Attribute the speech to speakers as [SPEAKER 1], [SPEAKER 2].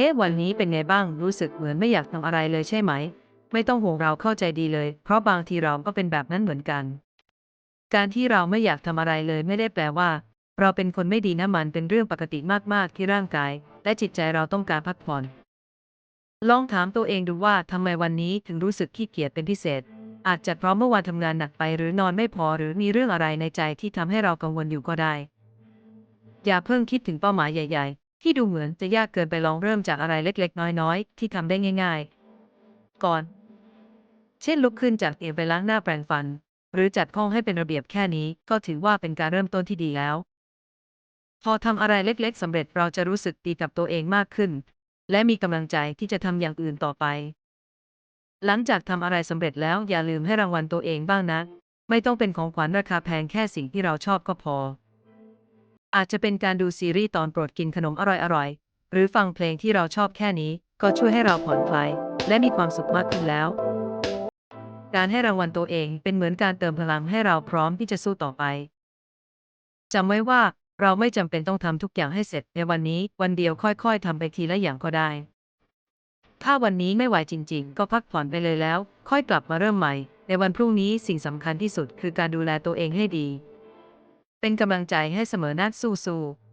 [SPEAKER 1] เฮ้วันนี้เป็นไงบ้างรู้สึกเหมือนไม่อยากทำอะไรเลยใช่ไหม ไม่ต้องห่วงเราเข้าใจดีเลย เพราะบางทีเราก็เป็นแบบนั้นเหมือนกัน การที่เราไม่อยากทำอะไรเลยไม่ได้แปลว่า เราเป็นคนไม่ดีนะมันเป็นเรื่องปกติมากๆที่ร่างกาย และจิตใจเราต้องการพักผ่อน ลองถามตัวเองดูว่าทำไมวันนี้ถึงรู้สึกขี้เกียจเป็นพิเศษ อาจจะเพราะเมื่อวานทำงานหนักไปหรือนอนไม่พอหรือมีเรื่องอะไรในใจที่ทำให้เรากังวลอยู่ก็ได้ อย่าเพิ่งคิดถึงเป้าหมายใหญ่ๆ ที่ดูเหมือนจะยากเกินไปลองเริ่มจากอะไรเล็กๆ น้อยๆ ที่ทำได้ง่าย ๆ ก่อน เช่นลุกขึ้นจากเตียงไปล้างหน้าแปรงฟัน หรือจัดห้องให้เป็นระเบียบแค่นี้ก็ถือว่าเป็นการเริ่มต้นที่ดีแล้ว พอทำอะไรเล็กๆสำเร็จเราจะรู้สึกดีกับตัวเองมากขึ้น และมีกำลังใจที่จะทำอย่างอื่นต่อไป หลังจากทำอะไรสำเร็จแล้วอย่าลืมให้รางวัลตัวเองบ้างนะ ไม่ต้องเป็นของขวัญราคาแพงแค่สิ่งที่เราชอบก็พอ อาจจะเป็นการดูซีรีส์ตอนโปรดกินขนมอร่อยๆ หรือฟังเพลงที่เราชอบแค่นี้ ก็ช่วยให้เราผ่อนคลายและมีความสุขมากขึ้นแล้ว การให้รางวัลตัวเองเป็นเหมือนการเติมพลังให้เราพร้อมที่จะสู้ต่อไปจำไว้ว่าเราไม่จำเป็นต้องทำทุกอย่างให้เสร็จในวันนี้วันเดียวค่อยๆทำไปทีละอย่างก็ได้ ถ้าวันนี้ไม่ไหวจริง ๆ ก็พักผ่อนไปเลยแล้ว ค่อยกลับมาเริ่มใหม่ ในวันพรุ่งนี้สิ่งสำคัญที่สุดคือการดูแลตัวเองให้ดี เป็นกำลังใจให้เสมอนัดสู้ๆ